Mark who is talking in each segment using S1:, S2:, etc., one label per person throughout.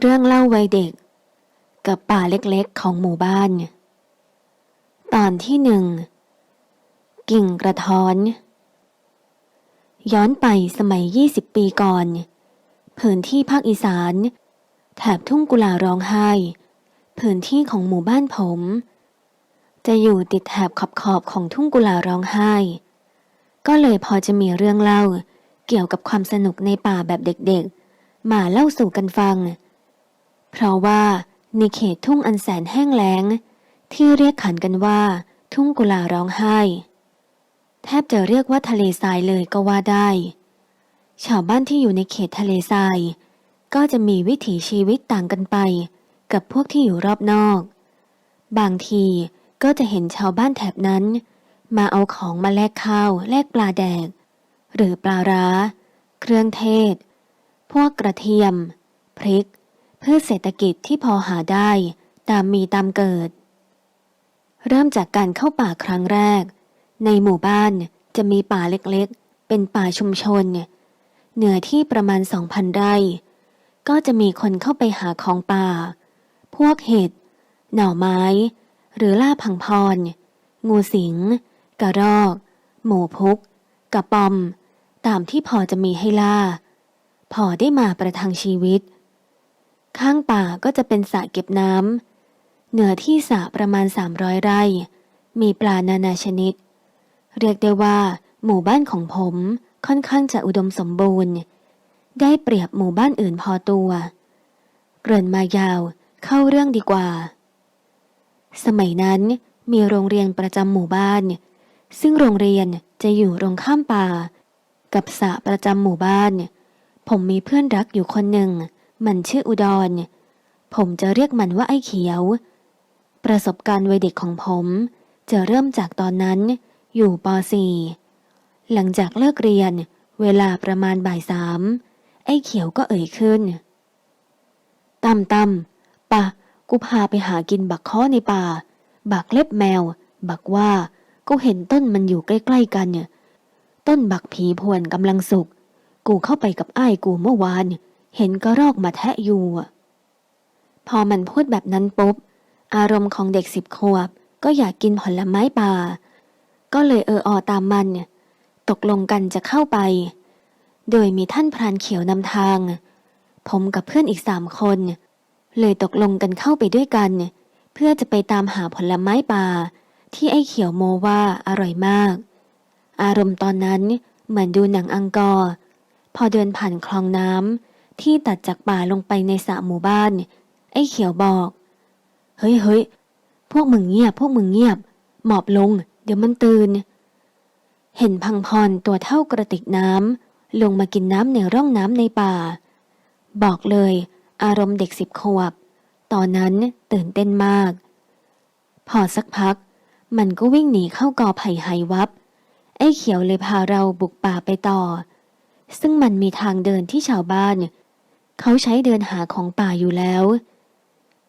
S1: เรื่องเล่าวัยเด็ก กับป่าเล็กๆของหมู่บ้าน ตอนที่หนึ่ง กิ่งกระท้อน ย้อนไปสมัย 20 ปีก่อน พื้นที่ภาคอีสาน แถบทุ่งกุลาร้องไห้ พื้นที่ของหมู่บ้านผม จะอยู่ติดแถบขอบขอบของทุ่งกุลาร้องไห้ ก็เลยพอจะมีเรื่องเล่าเกี่ยวกับความสนุกในป่าแบบเด็กๆ มาเล่าสู่กันฟัง เพราะว่าในเขตทุ่งอันแสนแห้งแล้ง ที่เรียกขันกันว่า ทุ่งกุลาร้องไห้ แทบจะเรียกว่าทะเลทรายเลยก็ว่าได้ ชาวบ้านที่อยู่ในเขตทะเลทราย ก็จะมีวิถีชีวิตต่างกันไป กับพวกที่อยู่รอบนอก บางทีก็จะเห็นชาวบ้านแถบนั้น มาเอาของมาแลกข้าวแลกปลาแดก หรือปลาร้า เครื่องเทศ พวกกระเทียม พริก พืชเศรษฐกิจที่พอหาได้ตามมีตามเกิด เริ่มจากการเข้าป่าครั้งแรก ในหมู่บ้านจะมีป่าเล็กๆ เป็นป่าชุมชน เหนือที่ประมาณ2,000ไร่ ก็จะมีคนเข้าไปหาของป่า พวกเห็ด หน่อไม้ หรือล่าพังพร งูสิง กระรอก หมูพุก กระปอม ตามที่พอจะมีให้ล่า พอได้มาประทังชีวิต ข้างป่าก็จะเป็นสระเก็บน้ำเหนือที่สระประมาณ 300 ไร่ มีปลานานาชนิด เรียกได้ว่า หมู่บ้านของผมค่อนข้างจะอุดมสมบูรณ์ ได้เปรียบหมู่บ้านอื่นพอตัว เกริ่นมายาวเข้าเรื่องดีกว่า สมัยนั้นมีโรงเรียนประจำหมู่บ้าน ซึ่งโรงเรียนจะอยู่ตรงข้ามป่า กับสระประจำหมู่บ้าน ผมมีเพื่อนรักอยู่คนหนึ่ง มันชื่ออุดร ผมจะเรียกมันว่าไอ้เขียว ประสบการณ์วัยเด็กของผม จะเริ่มจากตอนนั้น อยู่ป .4 หลังจากเลิกเรียน เวลาประมาณบ่ายสามไอ้เขียวก็เอ่ยขึ้นตำตำปะ กูพาไปหากินบักข้อในป่า บักเล็บแมว บักว่ากูเห็นต้นมันอยู่ใกล้ ๆ กันเนี่ยต้นบักผีพวนกำลังสุก กูเข้าไปกับอ้ายกูเมื่อวาน เห็นก็รอกมาแทะอยู่ พอมันพูดแบบนั้นปุ๊บ อารมณ์ของเด็กสิบขวบ ก็อยากกินผลไม้ป่า ก็เลยเอออตามมัน ตกลงกันจะเข้าไป โดยมีท่านพรานเขียวนำทาง ผมกับเพื่อนอีกสามคน เลยตกลงกันเข้าไปด้วยกัน เพื่อจะไปตามหาผลไม้ป่า ที่ไอ้เขียวโมว่าอร่อยมาก อารมณ์ตอนนั้นเหมือนดูหนังอังกอร์พอเดินผ่านคลองน้ำ ที่ตัดจากป่าลงไปในสระหมู่บ้าน ไอ้เขียวบอก เฮ้ยเฮ้ยพวกมึงเงียบ พวกมึงเงียบ หมอบลง เดี๋ยวมันตื่น เห็นพังพรตัวเท่ากระติกน้ำลงมากินน้ำในร่องน้ำในป่า บอกเลย อารมณ์เด็กสิบขวบ ตอนนั้นตื่นเต้นมาก พอสักพัก มันก็วิ่งหนีเข้ากอไผ่ไหวับ ไอ้เขียวเลยพาเราบุกป่าไปต่อซึ่งมันมีทางเดินที่ชาวบ้าน เขาใช้เดินหาของป่าอยู่แล้ว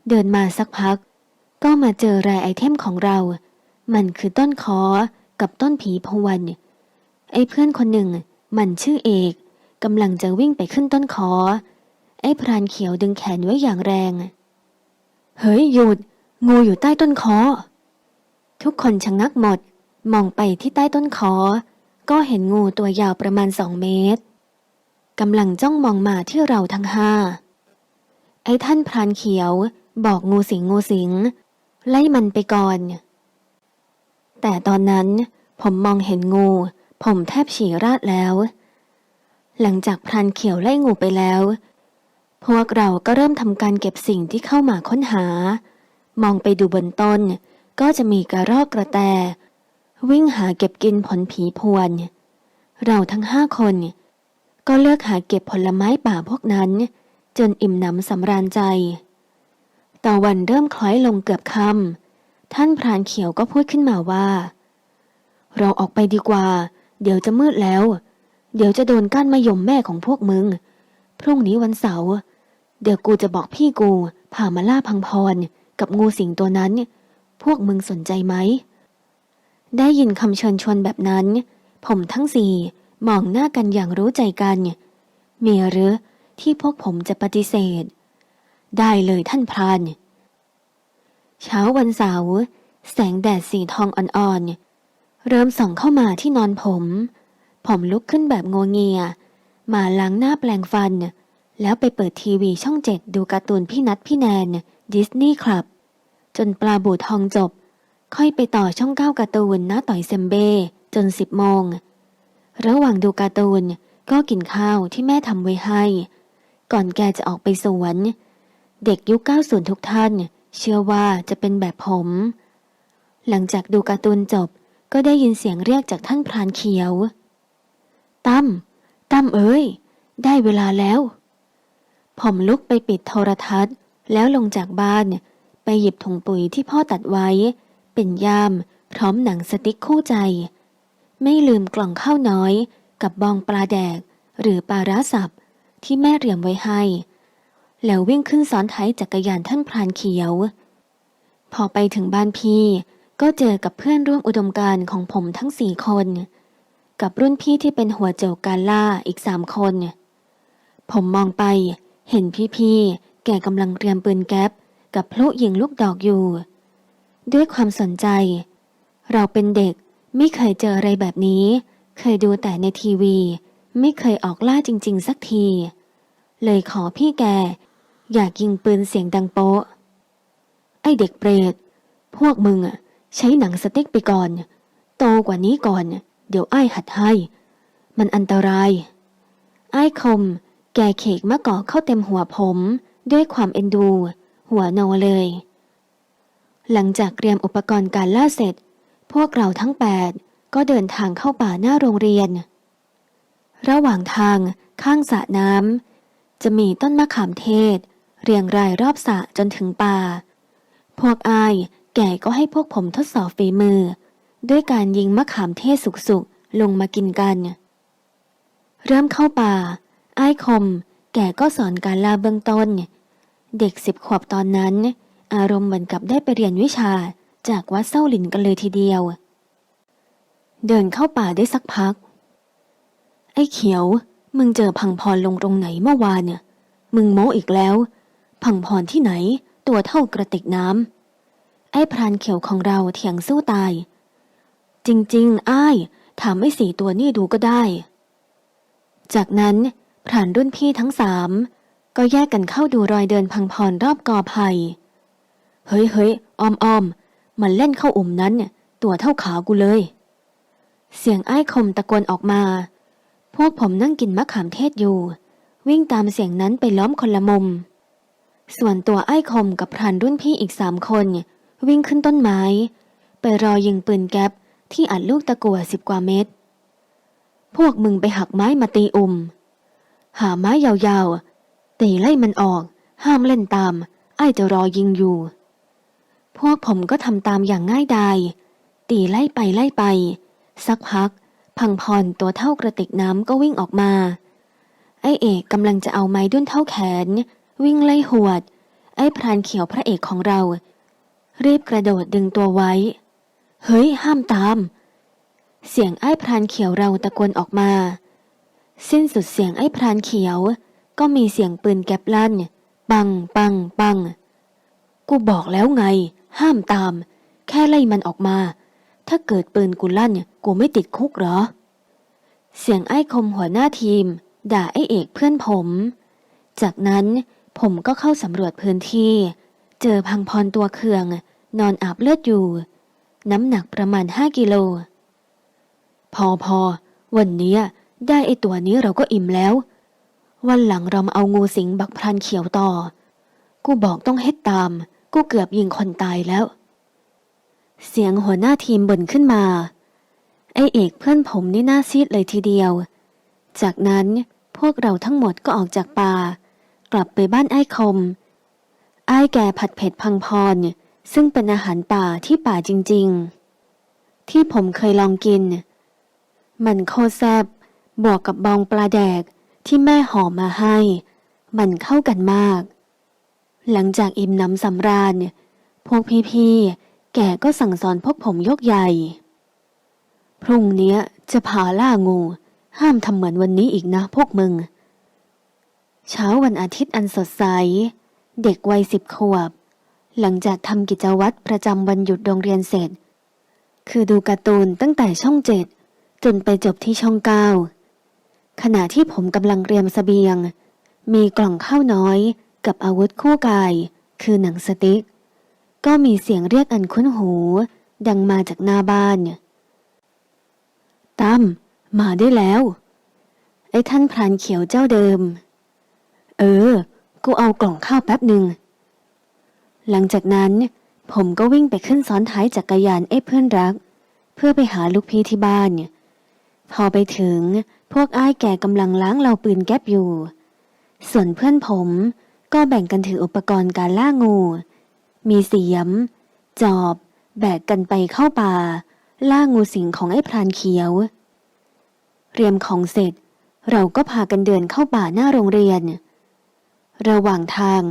S1: เดินมาสักพัก ก็มาเจอแรไอเทมของเรา มันคือต้นคอกับต้นผีพวันไอ้เพื่อนคนหนึ่ง มันชื่อเอกกำลังจะวิ่งไปขึ้นต้นคอ ไอ้พรานเขียวดึงแขนไว้อย่างแรง เฮ้ยหยุด งูอยู่ใต้ต้นคอ ทุกคนชะงักหมด มองไปที่ใต้ต้นคอ ก็เห็นงูตัวยาวประมาณสองเมตร กำลังจ้องมองมาที่เราทั้งห้า ไอ้ท่านพรานเขียวบอกงูสิงงูสิง ไล่มันไปก่อน แต่ตอนนั้นผมมองเห็นงู ผมแทบฉี่ราดแล้ว หลังจากพรานเขียวไล่งูไปแล้ว พวกเราก็เริ่มทำการเก็บสิ่งที่เข้ามาค้นหา มองไปดูบนต้น ก็จะมีกระรอกกระแต วิ่งหาเก็บกินผลผีพวน เราทั้งห้าคน ก็เลือกหาเก็บผลไม้ป่าพวกนั้น จนอิ่มหนำสำราญใจตะวันเริ่มคล้อยลงเกือบค่ำท่านพรานเขียวก็พูดขึ้นมาว่า เราออกไปดีกว่า เดี๋ยวจะมืดแล้ว เดี๋ยวจะโดนก้านมะยมแม่ของพวกมึง พรุ่งนี้วันเสาร์เดี๋ยวกูจะบอกพี่กูพามาล่าพังพร กับงูสิงตัวนั้น พวกมึงสนใจไหม ได้ยินคำเชิญชวนแบบนั้น ผมทั้งสี่ มองหน้ากันอย่างรู้ใจกัน มีหรือที่พวกผมจะปฏิเสธ ได้เลยท่านพราน เช้าวันเสาร์แสงแดดสีทองอ่อนๆ เริ่มส่องเข้ามาที่นอนผม ผมลุกขึ้นแบบงวงเงีย มาล้างหน้าแปลงฟัน แล้วไปเปิดทีวีช่องเจ็ดดูการ์ตูนพี่นัดพี่แนน ดิสนีย์คลับ จนปลาบูทองจบ ค่อยไปต่อช่องเก้าการ์ตูนหน้าต่อยเซมเบ้จนสิบโมง ระหว่างดูการ์ตูนก็กินข้าวที่แม่ทำไว้ให้ ก่อนแกจะออกไปสวน เด็กยุค90ทุกท่าน เชื่อว่าจะเป็นแบบผม หลังจากดูการ์ตูนจบก็ได้ยินเสียงเรียกจากท่านพรานเขียว ตั้ม ตั้มเอ้ย ได้เวลาแล้ว ผมลุกไปปิดโทรทัศน์ แล้วลงจากบ้าน ไปหยิบถุงปุ๋ยที่พ่อตัดไว้ เป็นย่ามพร้อมหนังสติ๊กคู่ใจ ไม่ลืมกล่องข้าวน้อย กับบองปลาแดก หรือปลาร้าสับที่แม่เตรียมไว้ให้ แล้ววิ่งขึ้นซ้อนท้ายจักรยานท่านพรานเขียว พอไปถึงบ้านพี่ ก็เจอกับเพื่อนร่วมอุดมการณ์ของผมทั้งสี่คน กับรุ่นพี่ที่เป็นหัวโจกการล่าอีกสามคน ผมมองไปเห็นพี่ๆแกกำลังเตรียมปืนแก๊ปกับพลุยิงลูกดอกอยู่ ด้วยความสนใจ เราเป็นเด็ก ไม่เคยเจออะไรแบบนี้ เคยดูแต่ในทีวี ไม่เคยออกล่าจริง ๆ สักที เลยขอพี่แก อยากยิงปืนเสียงดังโป๊ะ ไอเด็กเปรต พวกมึงอะใช้หนังสติ๊กไปก่อน โตกว่านี้ก่อน เดี๋ยวไอ้หัดให้ มันอันตราย ไอ้คม แกเขกมะกอกเข้าเต็มหัวผม ด้วยความเอ็นดู หัวโนเลย หลังจากเตรียมอุปกรณ์การล่าเสร็จ พวกเราทั้งแปดก็เดินทางเข้าป่าหน้าโรงเรียน ระหว่างทางข้างสระน้ำจะมีต้นมะขามเทศ เรียงรายรอบสระจนถึงป่า พวกอายแก่ก็ให้พวกผมทดสอบฝีมือ ด้วยการยิงมะขามเทศสุกๆลงมากินกัน เริ่มเข้าป่าอ้ายคม แก่ก็สอนการลาเบื้องต้น เด็กสิบขวบตอนนั้น อารมณ์เหมือนกับได้ไปเรียนวิชา จากวัดเส้าหลินกันเลยทีเดียว เดินเข้าป่าได้สักพัก ไอ้เขียว มึงเจอพังพรลงตรงไหนเมื่อวานเนี่ย มึงโม้อีกแล้ว พังพรที่ไหน ตัวเท่ากระติกน้ำไอ้พรานเขียวของเราเถียงสู้ตาย จริงๆ อ้าย ถามไอ้สี่ตัวนี่ดูก็ได้ จากนั้นพรานรุ่นพี่ทั้งสามก็แยกกันเข้าดูรอยเดินพังพรรอบกอไผ่เฮ้ยเฮ้ยออมออม มันเล่นเข้าอุมนั้นเนี่ย ตัวเท่าขากูเลย เสียงไอ้คมตะโกนออกมา พวกผมนั่งกินมะขามเทศอยู่ วิ่งตามเสียงนั้นไปล้อมคนละมุม ส่วนตัวไอ้คมกับพรานรุ่นพี่อีกสามคน วิ่งขึ้นต้นไม้ ไปรอยิงปืนแก๊ปที่อัดลูกตะกัวสิบกว่าเม็ด พวกมึงไปหักไม้มาตีอุ่ม หาไม้ยาวๆตีไล่มันออก ห้ามเล่นตาม ไอ้จะรอยิงอยู่ พวกผมก็ทำตามอย่างง่ายดาย ตีไล่ไปไล่ไป สักพัก พังพรตัวเท่ากระติกน้ำก็วิ่งออกมา ไอเอกกำลังจะเอาไม้ดุ้นเท่าแขน วิ่งไล่หวด ไอ้พรานเขียวพระเอกของเรา รีบกระโดดดึงตัวไว้ เฮ้ย ห้ามตาม เสียงไอ้พรานเขียวเราตะโกนออกมา สิ้นสุดเสียงไอ้พรานเขียว ก็มีเสียงปืนแก๊ปลั่น ปังปังปัง กูบอกแล้วไง ห้ามตาม แค่ไล่มันออกมา ถ้าเกิดปืนกูลั่นกูไม่ติดคุกเหรอ เสียงไอ้คมหัวหน้าทีม ด่าไอ้เอกเพื่อนผม จากนั้นผมก็เข้าสำรวจพื้นที่ เจอพังพรตัวเคือง นอนอาบเลือดอยู่ น้ำหนักประมาณห้ากิโล พอพอวันนี้ได้ไอตัวนี้เราก็อิ่มแล้ว วันหลังเรามาเอางูสิงบักพรันเขียวต่อ กูบอกต้องเฮ็ดตาม กูเกือบยิงคนตายแล้ว เสียงหัวหน้าทีมบ่นขึ้นมา ไอเอกเพื่อนผมนี่น่าซีดเลยทีเดียว จากนั้นพวกเราทั้งหมดก็ออกจากป่า กลับไปบ้านไอ้คม ไอ้แกผัดเผ็ดพังพร ซึ่งเป็นอาหารป่าที่ป่าจริง ๆ ที่ผมเคยลองกิน มันโคตรแซบบวกกับบองปลาแดกที่แม่ห่อมาให้ มันเข้ากันมาก หลังจากอิ่มน้ำสำราญ พวกพี่ๆ แกก็สั่งสอนพวกผมยกใหญ่ พรุ่งนี้จะพาล่างู ห้ามทำเหมือนวันนี้อีกนะพวกมึง เช้าวันอาทิตย์อันสดใส เด็กวัยสิบขวบ หลังจากทำกิจวัตรประจำวันหยุดโรงเรียนเสร็จ คือดูการ์ตูนตั้งแต่ช่องเจ็ดจนไปจบที่ช่องเก้าขณะที่ผมกำลังเตรียมเสบียง มีกล่องข้าวน้อย กับอาวุธคู่กาย คือหนังสติ๊ก ก็มีเสียงเรียกอันคุ้นหู ดังมาจากหน้าบ้านตั้มมาได้แล้ว ไอ้ท่านพรานเขียวเจ้าเดิม เออ กูเอากล่องข้าวแป๊บหนึ่ง หลังจากนั้น ผมก็วิ่งไปขึ้นซ้อนท้ายจักรยานเอ้เพื่อนรัก เพื่อไปหาลูกพี่ที่บ้านพอไปถึงพวกอ้ายแก่กำลังล้างเหลาปืนแก๊ปอยู่ ส่วนเพื่อนผม ก็แบ่งกันถืออุปกรณ์การล่างู มีเสียม จอบ แบกกันไปเข้าป่า ล่างูสิงของไอ้พรานเขียว เรียมของเสร็จ เราก็พากันเดินเข้าป่าหน้าโรงเรียน ระหว่างทาง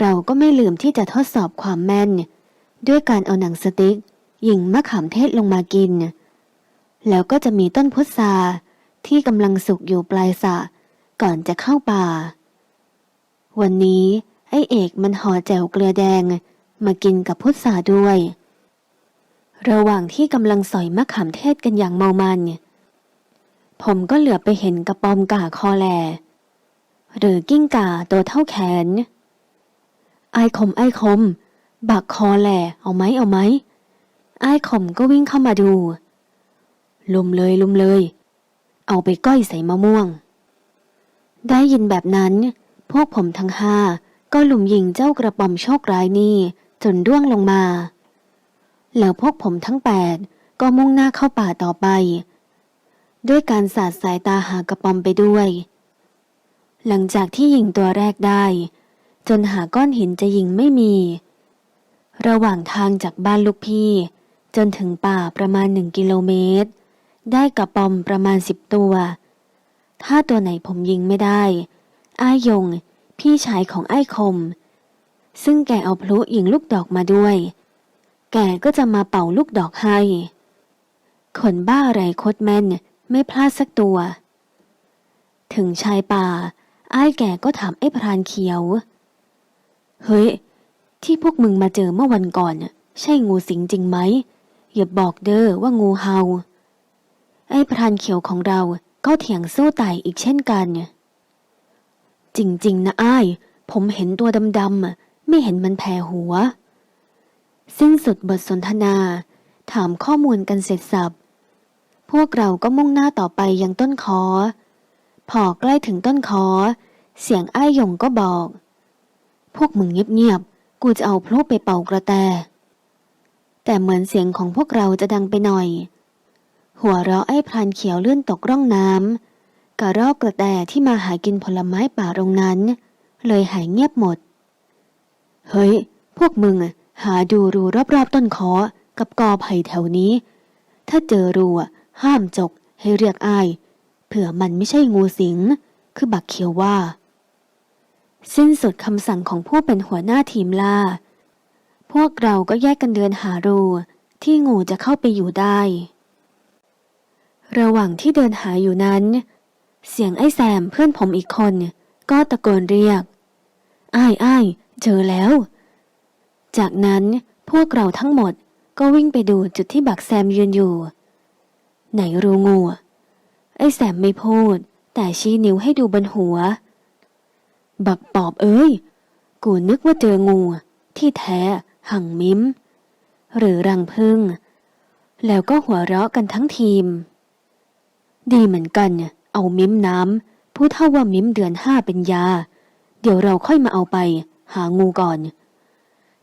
S1: เราก็ไม่ลืมที่จะทดสอบความแม่น ด้วยการเอาหนังสติ๊กยิงมะขามเทศลงมากิน แล้วก็จะมีต้นพุทราที่กำลังสุกอยู่ปลายสะก่อนจะเข้าป่า วันนี้ไอเอกมันห่อแจ่วเกลือแดง มากินกับพุทราด้วย ระหว่างที่กำลังสอยมะขามเทศกันอย่างเมามันผมก็เหลือไปเห็นกระปอมก่าคอแล หรือกิ้งก่าตัวเท่าแขน ไอ้คมไอ้คม บักคอแหล่เอาไหมเอาไหมไอ้คมก็วิ่งเข้ามาดู ลุมเลยลุมเลย เอาไปก้อยใส่มะม่วง ได้ยินแบบนั้น พวกผมทั้งห้าก็ลุมยิงเจ้ากระป๋อมโชคร้ายนี่จนร่วงลงมา แล้วพวกผมทั้งแปดก็มุ่งหน้าเข้าป่าต่อไป ด้วยการสาดสายตาหากระป๋อมไปด้วย หลังจากที่ยิงตัวแรกได้ จนหาก้อนหินจะยิงไม่มี ระหว่างทางจากบ้านลูกพี่ จนถึงป่าประมาณหนึ่งกิโลเมตร ได้กระป๋อมประมาณสิบตัว ถ้าตัวไหนผมยิงไม่ได้ อ้ายยง พี่ชายของไอ้คม ซึ่งแกเอาพลุยิงลูกดอกมาด้วย แกก็จะมาเป่าลูกดอกให้คนบ้าอะไรโคตรแม่นไม่พลาดสักตัว ถึงชายป่า อ้ายแกก็ถามไอ้พรานเขียว เฮ้ย ที่พวกมึงมาเจอเมื่อวันก่อน ใช่งูสิงจริงไหม อย่าบอกเด้อว่างูเฮา ไอ้พรานเขียวของเราก็เถียงสู้ตายอีกเช่นกันเนี่ย จริง ๆ นะอ้าย ผมเห็นตัวดำๆไม่เห็นมันแผ่หัว สิ้นสุดบทสนทนา ถามข้อมูลกันเสร็จสับ พวกเราก็มุ่งหน้าต่อไปยังต้นคอ พอใกล้ถึงต้นคอ เสียงอ้ายยงก็บอก พวกมึงเงียบๆ กูจะเอาพลุไปเป่ากระแต แต่เหมือนเสียงของพวกเราจะดังไปหน่อย หัวเราะไอ้พรานเขียวเลื่อนตกร่องน้ำ กระรอกกระแตที่มาหากินผลไม้ป่าตรงนั้น เลยหายเงียบหมด เฮ้ย พวกมึงหาดูรูรอบๆต้นคอกับกอไผ่แถวนี้ ถ้าเจอรูห้ามจกให้เรียกอาย เผื่อมันไม่ใช่งูสิง คือบักเขียวว่า สิ้นสุดคำสั่งของผู้เป็นหัวหน้าทีมล่า พวกเราก็แยกกันเดินหารูที่งูจะเข้าไปอยู่ได้ ระหว่างที่เดินหาอยู่นั้น เสียงไอ้แซมเพื่อนผมอีกคน ก็ตะโกนเรียก อ้ายอ้ายเจอแล้ว จากนั้นพวกเราทั้งหมดก็วิ่งไปดูจุดที่บักแซมยืนอยู่ ไหนรูงูไอ้แซมไม่พูด แต่ชี้นิ้วให้ดูบนหัว บักปอบเอ้ย กูนึกว่าเจองู ที่แท้หั่งมิ้มหรือรังพึ่ง แล้วก็หัวเราะกันทั้งทีม ดีเหมือนกัน เอามิ้มน้ำผู้เท่าว่ามิ้มเดือนห้าเป็นยา เดี๋ยวเราค่อยมาเอาไป หางูก่อน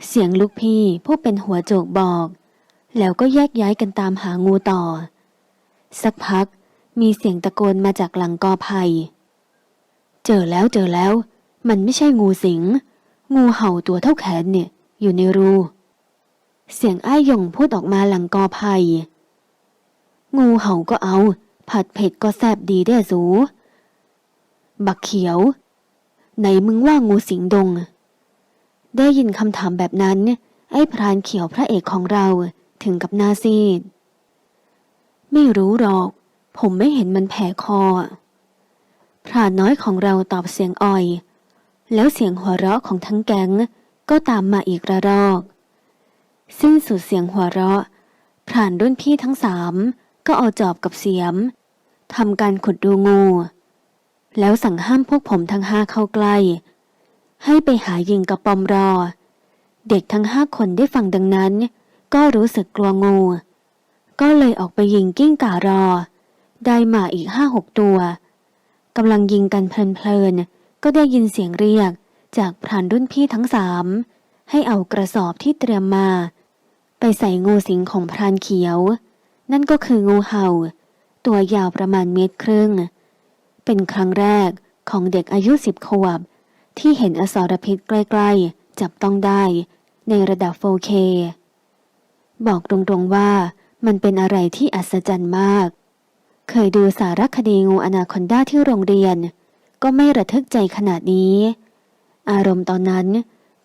S1: เสียงลูกพี่ผู้เป็นหัวโจกบอก แล้วก็แยกย้ายกันตามหางูต่อ สักพักมีเสียงตะโกนมาจากหลังกอไผ่เจอแล้วเจอแล้ว มันไม่ใช่งูสิง งูเห่าตัวเท่าแขนเนี่ย อยู่ในรู เสียงอ้ายยงพูดออกมาหลังกอไผ่งูเห่าก็เอา ผัดเผ็ดก็แซบดีได้สู บักเขียว ไหนมึงว่างูสิงดง ได้ยินคำถามแบบนั้น ไอ้พรานเขียวพระเอกของเราถึงกับหนาซีด ไม่รู้หรอก ผมไม่เห็นมันแผ่คอ พรานน้อยของเราตอบเสียงอ่อย แล้วเสียงหัวเราะของทั้งแก๊งก็ตามมาอีกระรอก สิ้นสุดเสียงหัวเราะพรานรุ่นพี่ทั้งสามก็เอาจอบกับเสียม ทำการขุดดูงู แล้วสั่งห้ามพวกผมทั้งห้าเข้าใกล้ ให้ไปหายิงกระปอมรอ เด็กทั้งห้าคนได้ฟังดังนั้น ก็รู้สึกกลัวงู ก็เลยออกไปยิงกิ้งก่ารอ ได้มาอีกห้าหกตัวกำลังยิงกันเพลินๆ ก็ได้ยินเสียงเรียกจากพรานรุ่นพี่ทั้งสามให้เอากระสอบที่เตรียมมา ไปใส่งูสิงของพรานเขียว นั่นก็คืองูเห่า ตัวยาวประมาณเมตรครึ่ง เป็นครั้งแรกของเด็กอายุสิบขวบ ที่เห็นอสรพิษใกล้ๆ จับต้องได้ในระดับ 4K บอกตรงๆว่ามันเป็นอะไรที่อัศจรรย์มาก เคยดูสารคดีงูอนาคอนด้าที่โรงเรียน ก็ไม่ระทึกใจขนาดนี้ อารมณ์ตอนนั้น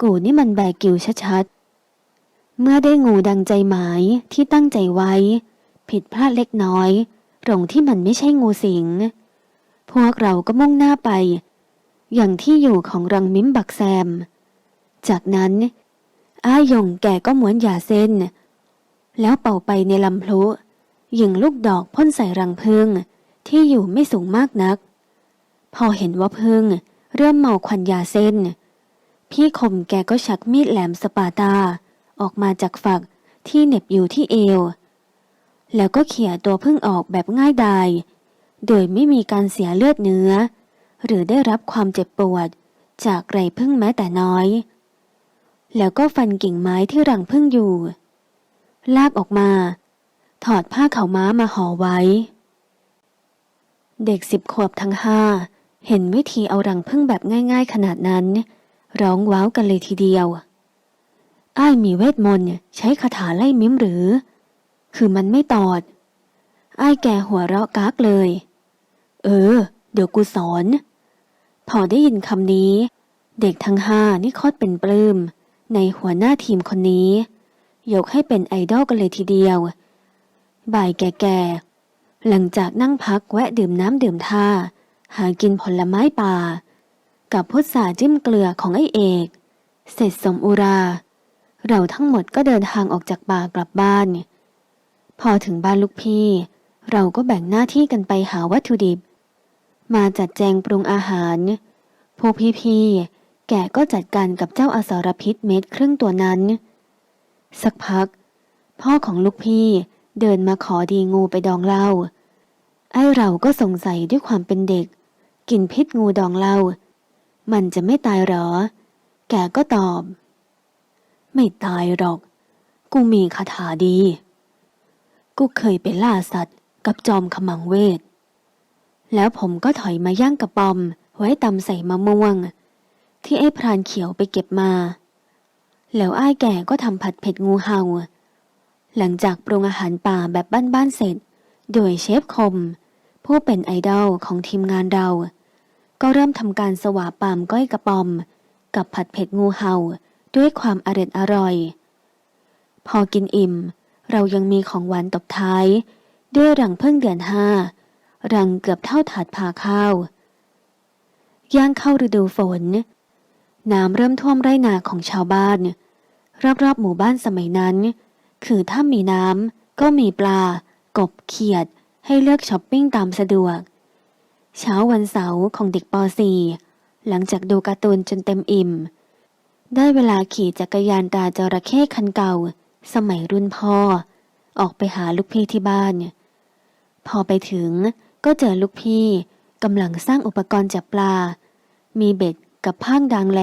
S1: กูนี่มันแบกิวชัดๆ เมื่อได้งูดังใจหมายที่ตั้งใจไว้ ผิดพลาดเล็กน้อย ตรงที่มันไม่ใช่งูสิง พวกเราก็มุ่งหน้าไป อย่างที่อยู่ของรังมิ้มบักแซม จากนั้น อ้ายงแกก็หมวนยาเส้น แล้วเป่าไปในลำพลุยิงลูกดอกพ่นใส่รังพึ่งที่อยู่ไม่สูงมากนัก พอเห็นว่าพึ่งเริ่มเมาควันยาเส้น พี่คมแกก็ชักมีดแหลมสปาตา ออกมาจากฝักที่เหน็บอยู่ที่เอว แล้วก็เขี่ยตัวพึ่งออกแบบง่ายดาย โดยไม่มีการเสียเลือดเนื้อ หรือได้รับความเจ็บปวด จากไรพึ่งแม้แต่น้อย แล้วก็ฟันกิ่งไม้ที่รังพึ่งอยู่ ลากออกมา ถอดผ้าขาวม้ามาห่อไว้ เด็กสิบขวบทั้งห้าเห็นวิธีเอารังพึ่งแบบง่าย ๆ ขนาดนั้น ร้องว้าวกันเลยทีเดียว อ้ายมีเวทมนต์ใช้คาถาไล่มิ้มหรือ คือมันไม่ตอด ไอ้แกหัวเราะกากเลย เออ เดี๋ยวกูสอน พอได้ยินคำนี้ เด็กทั้งห้านี่คตรเป็นปลื้ม ในหัวหน้าทีมคนนี้ ยกให้เป็นไอดอลกันเลยทีเดียว บ่ายแก่ๆหลังจากนั่งพักแวะดื่มน้ำดื่มท่า หากินผลไม้ป่า กับพุทราจิ้มเกลือของไอเอก เสร็จสมอุรา เราทั้งหมดก็เดินทางออกจากป่ากลับบ้าน พอถึงบ้านลูกพี่ เราก็แบ่งหน้าที่กันไปหาวัตถุดิบ มาจัดแจงปรุงอาหาร พวกพี่ๆ แกก็จัดการกับเจ้าอสารพิษเม็ดครึ่งตัวนั้น สักพัก พ่อของลูกพี่เดินมาขอดีงูไปดองเหล้า ไอ้เราก็สงสัยด้วยความเป็นเด็ก กินพิษงูดองเหล้า มันจะไม่ตายหรอ แกก็ตอบ ไม่ตายหรอก กูมีคาถาดี กูเคยไปล่าสัตว์ กับจอมขมังเวท แล้วผมก็ถอยมาย่างกระป๋อม ไว้ตำใส่มะม่วง ที่ไอ้พรานเขียวไปเก็บมา แล้วไอ้แก่ก็ทำผัดเผ็ดงูเห่า หลังจากปรุงอาหารป่าแบบบ้านๆเสร็จ โดยเชฟคม ผู้เป็นไอดอลของทีมงานเรา ก็เริ่มทำการสวาปามก้อยกระป๋อม กับผัดเผ็ดงูเห่าด้วยความอร็ดอร่อย พอกินอิ่ม เรายังมีของหวานตบท้าย ด้วยรังเพึ่งเดือนห้า รังเกือบเท่าถาดผ่าข้าว ย่างเข้าฤดูฝน น้ำเริ่มท่วมไร่นาของชาวบ้าน รอบๆหมู่บ้านสมัยนั้น คือถ้ามีน้ำก็มีปลา กบเขียด ให้เลือกช้อปปิ้งตามสะดวก เช้าวันเสาร์ของเด็กป .4 หลังจากดูการ์ตูนจนเต็มอิ่ม ได้เวลาขี่จักรยานตาจระเข้คันเก่า สมัยรุ่นพ่อ ออกไปหาลูกพี่ที่บ้าน พอไปถึงก็เจอลูกพี่กำลังสร้างอุปกรณ์จับปลา มีเบ็ดกับพางดางแล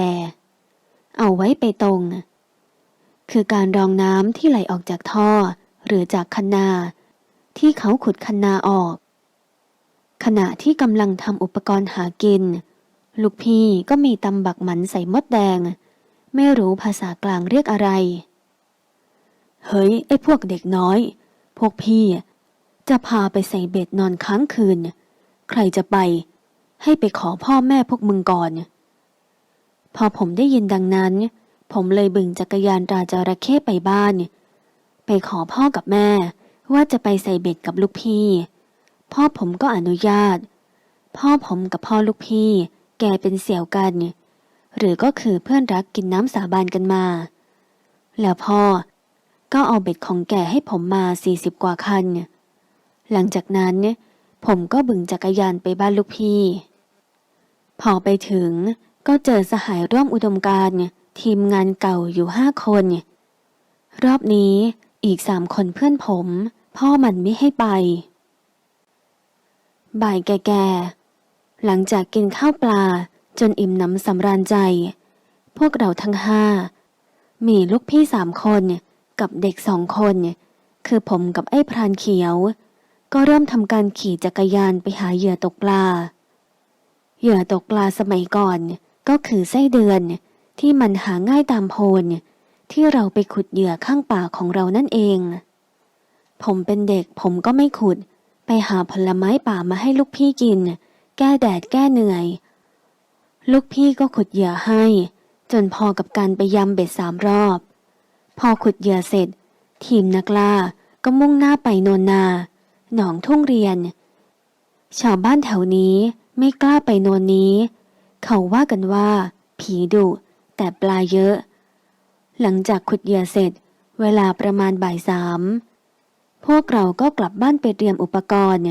S1: เอาไว้ไปตรง คือการรองน้ำที่ไหลออกจากท่อหรือจากคันนา ที่เขาขุดคันนาออก ขณะที่กำลังทำอุปกรณ์หากิน ลูกพี่ก็มีตำบักหมันใส่มดแดง ไม่รู้ภาษากลางเรียกอะไร เฮ้ย ไอ้พวกเด็กน้อย พวกพี่ จะพาไปใส่เบ็ดนอนค้างคืน ใครจะไป ให้ไปขอพ่อแม่พวกมึงก่อน พอผมได้ยินดังนั้น ผมเลยบึงจักรยานตราจระเข้ไปบ้าน ไปขอพ่อกับแม่ ว่าจะไปใส่เบ็ดกับลูกพี่ พ่อผมก็อนุญาต พ่อผมกับพ่อลูกพี่ แกเป็นเสี่ยวกัน หรือก็คือเพื่อนรักกินน้ำสาบานกันมา แล้วพ่อ ก็เอาเบ็ดของแกให้ผมมาสี่สิบกว่าคัน หลังจากนั้นผมก็บึงจักรยานไปบ้านลูกพี่ พอไปถึงก็เจอสหายร่วมอุดมการทีมงานเก่าอยู่ห้าคน รอบนี้อีกสามคนเพื่อนผม พ่อมันไม่ให้ไป บ่ายแก่ๆหลังจากกินข้าวปลาจนอิ่มหน้ำสำราญใจ พวกเราทั้งห้ามีลูกพี่สามคน กับเด็กสองคน คือผมกับไอ้พรานเขียว ก็เริ่มทำการขี่จักรยานไปหาเหยื่อตกปลา เหยื่อตกปลาสมัยก่อนก็คือไส้เดือนที่มันหาง่ายตามโพนที่เราไปขุดเหยื่อข้างป่าของเรานั่นเอง ผมเป็นเด็กผมก็ไม่ขุด ไปหาผลไม้ป่ามาให้ลูกพี่กิน แก้แดดแก้เหนื่อย ลูกพี่ก็ขุดเหยื่อให้ จนพอกับการไปยำเบ็ดสามรอบ พอขุดเหยื่อเสร็จ ทีมนักล่าก็มุ่งหน้าไปโนนนา หนองทุ่งเรียน ชาวบ้านแถวนี้ไม่กล้าไปโนนนี้ เขาว่ากันว่า ผีดุแต่ปลาเยอะ หลังจากขุดเหยื่อเสร็จ เวลาประมาณบ่ายสามพวกเราก็กลับบ้านไปเตรียมอุปกรณ์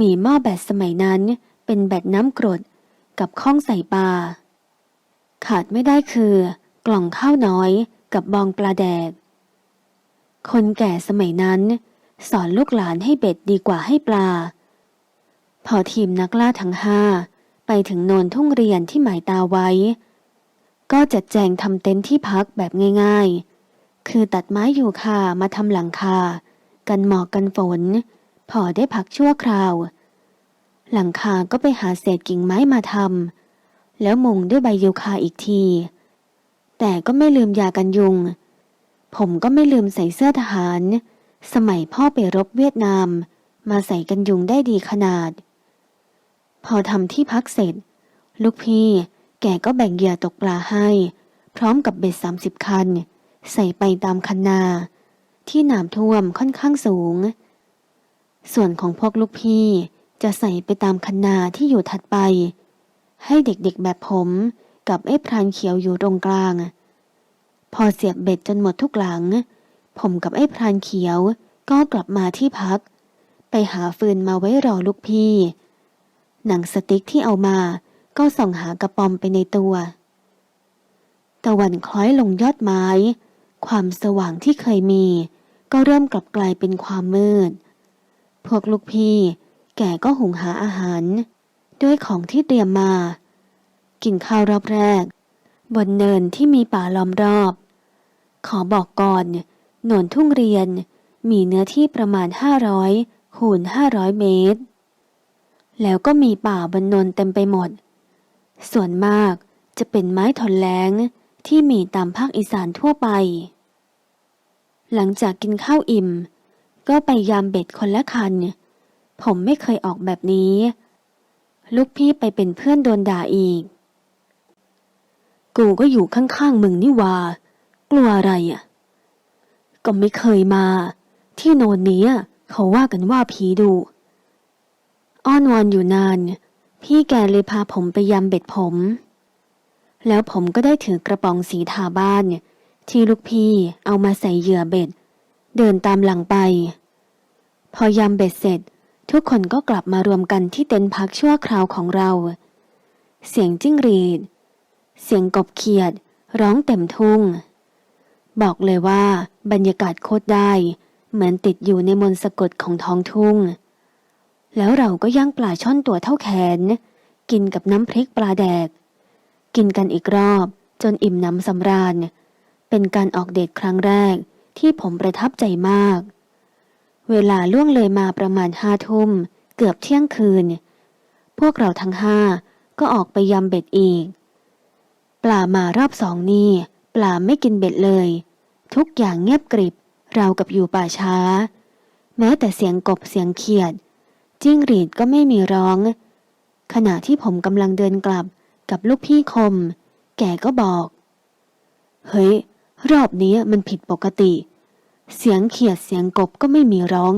S1: มีหม้อแบตสมัยนั้นเป็นแบตน้ำกรดกับข้องใส่ปลาขาดไม่ได้คือกล่องข้าวน้อย กับบองปลาแดก คนแก่สมัยนั้น สอนลูกหลานให้เบ็ดดีกว่าให้ปลา พอทีมนักล่าทั้งห้าไปถึงโนนทุ่งเรียนที่หมายตาไว้ ก็จัดแจงทำเต็นท์ที่พักแบบง่าย ๆ คือตัดไม้อยู่คามาทำหลังคา กันหมอกกันฝน พอได้พักชั่วคราว หลังคาก็ไปหาเศษกิ่งไม้มาทำแล้วมุงด้วยใบยูคาอีกที แต่ก็ไม่ลืมยากันยุง ผมก็ไม่ลืมใส่เสื้อทหาร สมัยพ่อไปรบเวียดนาม มาใส่กันยุงได้ดีขนาด พอทำที่พักเสร็จ ลูกพี่แกก็แบ่งเหยื่อตกปลาให้ พร้อมกับเบ็ดสามสิบคัน ใส่ไปตามคันนา ที่น้ำท่วมค่อนข้างสูง ส่วนของพวกลูกพี่จะใส่ไปตามคันนาที่อยู่ถัดไป ให้เด็กๆแบบผม กับไอ้พรานเขียวอยู่ตรงกลาง พอเสียบเบ็ดจนหมดทุกหลัง ผมกับไอ้พรานเขียวก็กลับมาที่พัก ไปหาฟืนมาไว้รอลูกพี่ หนังสติ๊กที่เอามาก็ส่องหากระปอมไปในตัวตะวันคล้อยลงยอดไม้ ความสว่างที่เคยมี ก็เริ่มกลับกลายเป็นความมืด พวกลูกพี่แก่ก็หุงหาอาหาร ด้วยของที่เตรียมมา กินข้าวรอบแรก บนเนินที่มีป่าล้อมรอบ ขอบอกก่อนหนนทุ่งเรียนมีเนื้อที่ประมาณ 500คูณ500 เมตร แล้วก็มีป่าบนนนเต็มไปหมด ส่วนมากจะเป็นไม้ถอนแล้งที่มีตามภาคอีสานทั่วไป หลังจากกินข้าวอิ่ม ก็ไปยามเบ็ดคนละคัน ผมไม่เคยออกแบบนี้ ลูกพี่ไปเป็นเพื่อนโดนด่าอีก กูก็อยู่ข้างๆมึงนี่วากลัวอะไรอะ ก็ไม่เคยมา ที่โนนนี้เขาว่ากันว่าผีดุอ้อนวอนอยู่นาน พี่แกเลยพาผมไปยำเบ็ดผม แล้วผมก็ได้ถือกระป๋องสีทาบ้าน ที่ลูกพี่เอามาใส่เหยื่อเบ็ด เดินตามหลังไป พอยำเบ็ดเสร็จ ทุกคนก็กลับมารวมกันที่เต็นท์พักชั่วคราวของเรา เสียงจิ้งหรีด เสียงกบเขียด ร้องเต็มทุ่ง บอกเลยว่าบรรยากาศโคตรได้ เหมือนติดอยู่ในมนสะกดของท้องทุ่ง แล้วเราก็ย่างปลาช่อนตัวเท่าแขน กินกับน้ำพริกปลาแดก กินกันอีกรอบจนอิ่มน้ำสำราญ เป็นการออกเดทครั้งแรกที่ผมประทับใจมาก เวลาล่วงเลยมาประมาณห้าทุ่ม เกือบเที่ยงคืน พวกเราทั้งห้าก็ออกไปยำเบ็ดอีก ปลามารอบสองนี่ปลาไม่กินเบ็ดเลย ทุกอย่างเงียบกริบเรากับอยู่ป่าช้า แม้แต่เสียงกบเสียงเขียด จิ้งหรีดก็ไม่มีร้อง ขณะที่ผมกำลังเดินกลับกับลูกพี่คม แกก็บอก เฮ้ย รอบนี้มันผิดปกติ เสียงเขียดเสียงกบก็ไม่มีร้อง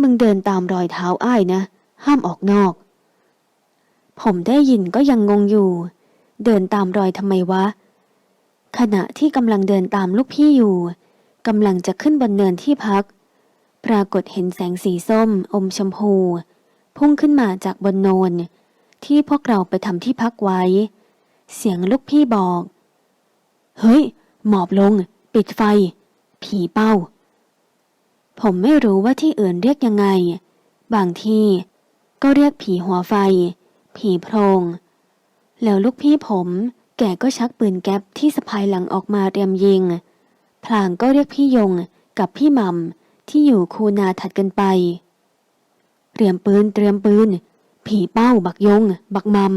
S1: มึงเดินตามรอยเท้าอ้ายนะ ห้ามออกนอก ผมได้ยินก็ยังงงอยู่ เดินตามรอยทำไมวะ ขณะที่กำลังเดินตามลูกพี่อยู่กำลังจะขึ้นบนเนินที่พัก ปรากฏเห็นแสงสีส้ม อมชมพู พุ่งขึ้นมาจากบนโนน ที่พวกเราไปทำที่พักไว้ เสียงลูกพี่บอก เฮ้ย หมอบลง ปิดไฟ ผีเป้า ผมไม่รู้ว่าที่อื่นเรียกยังไง บางที่ก็เรียกผีหัวไฟ ผีโพรง แล้วลูกพี่ผม แกก็ชักปืนแก๊ปที่สะพายหลังออกมาเตรียมยิง พลางก็เรียกพี่ยงกับพี่มัมที่อยู่คูนาถัดกันไป เตรียมปืนเตรียมปืน ผีเป้าบักยง บักมัม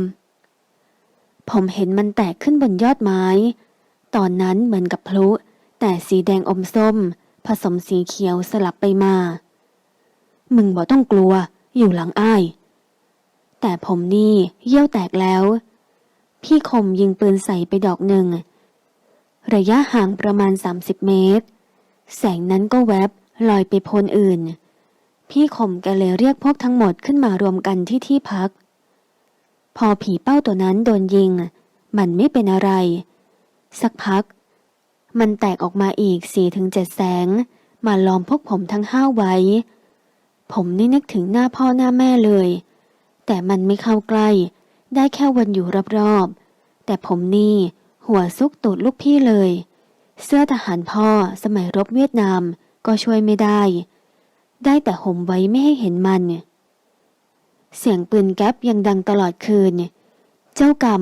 S1: ผมเห็นมันแตกขึ้นบนยอดไม้ ตอนนั้นเหมือนกับพลุ แต่สีแดงอมส้ม ผสมสีเขียวสลับไปมา มึงบอกต้องกลัวอยู่หลังอ้าย แต่ผมนี่เยี่ยวแตกแล้ว พี่คมยิงปืนใส่ไปดอกหนึ่ง ระยะห่างประมาณ 30 เมตร แสงนั้นก็แวบลอยไปโพนอื่น พี่คมแกเลยเรียกพวกทั้งหมดขึ้นมารวมกันที่ที่พัก พอผีเป้าตัวนั้นโดนยิง มันไม่เป็นอะไร สักพัก มันแตกออกมาอีกสี่ถึงเจ็ดแสง มาล้อมพวกผมทั้งห้าไว้ ผมนี่นึกถึงหน้าพ่อหน้าแม่เลย แต่มันไม่เข้าใกล้ ได้แค่วนอยู่รอบๆ แต่ผมนี่หัวซุกตูดลูกพี่เลย เสื้อทหารพ่อสมัยรบเวียดนามก็ช่วยไม่ได้ ได้แต่ห่มไว้ไม่ให้เห็นมัน เสียงปืนแก๊ปยังดังตลอดคืน เจ้ากรรม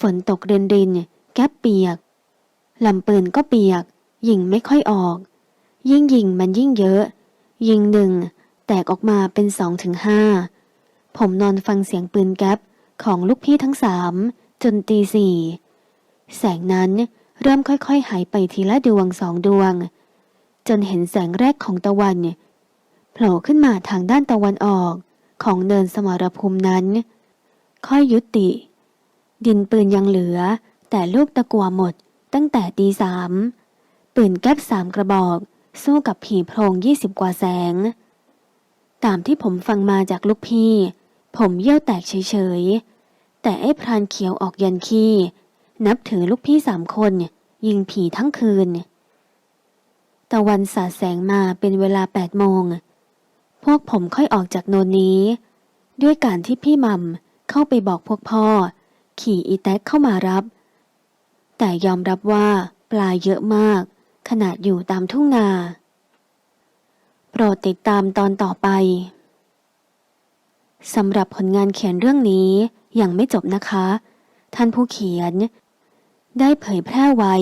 S1: ฝนตกเรินริน แก๊ปเปียกลำปืนก็เปียก ยิงไม่ค่อยออก ยิ่งยิงมันยิ่งเยอะ ยิงหนึ่งแตกออกมาเป็นสองถึงห้าผมนอนฟังเสียงปืนแก๊ป ของลูกพี่ทั้งสามจนตีสี่แสงนั้นเริ่มค่อยๆ หายไปทีละดวงสองดวง จนเห็นแสงแรกของตะวันโผล่ขึ้นมาทางด้านตะวันออกของเนินสมรภูมินั้น ค่อยยุติ ดินปืนยังเหลือ แต่ลูกตะกัวหมดตั้งแต่ตีสามปืนแก๊ปสามกระบอก สู้กับผีโพรงยี่สิบกว่าแสง ตามที่ผมฟังมาจากลูกพี่ ผมเยี่ยวแตกเฉยๆ แต่ไอ้พรานเขียวออกยันขี้ นับถือลูกพี่สามคน ยิงผีทั้งคืน ตะวันสาดแสงมาเป็นเวลาแปดโมง พวกผมค่อยออกจากโนนนี้ ด้วยการที่พี่มัมเข้าไปบอกพวกพ่อ ขี่อีแท็กเข้ามารับ แต่ยอมรับว่าปลาเยอะมาก ขนาดอยู่ตามทุ่งนา โปรดติดตามตอนต่อไป สำหรับผลงานเขียนเรื่องนี้ยังไม่จบนะคะ ท่านผู้เขียน ได้เผยแพร่ไว้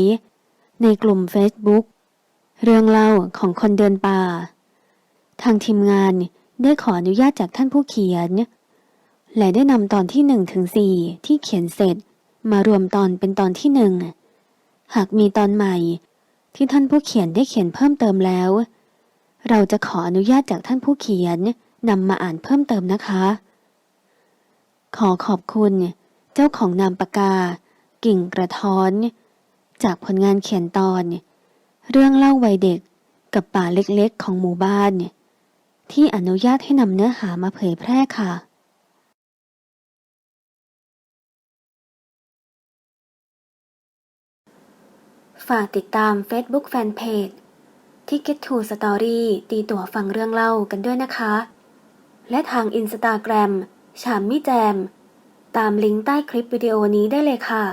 S1: ในกลุ่ม Facebook เรื่องเล่าของคนเดินป่า ทางทีมงานได้ขออนุญาตจากท่านผู้เขียน และได้นำตอนที่หนึ่งถึงสี่ที่เขียนเสร็จมารวมตอนเป็นตอนที่หนึ่งหากมีตอนใหม่ที่ท่านผู้เขียนได้เขียนเพิ่มเติมแล้ว เราจะขออนุญาตจากท่านผู้เขียน นำมาอ่านเพิ่มเติมนะคะ ขอขอบคุณ เจ้าของนามปากกา กิ่งกระท้อน จากผลงานเขียนตอน เรื่องเล่าวัยเด็กกับป่าเล็กๆ ของหมู่บ้าน ที่อนุญาตให้นำเนื้อหามาเผยแพร่ค่ะฝากติดตาม Facebook Fanpage Ticket to Story ตีตั๋วฟังเรื่องเล่ากันด้วยนะคะ และทางอินสตาแกรม ชามมี่แจม ตามลิงก์ใต้คลิปวิดีโอนี้ได้เลยค่ะ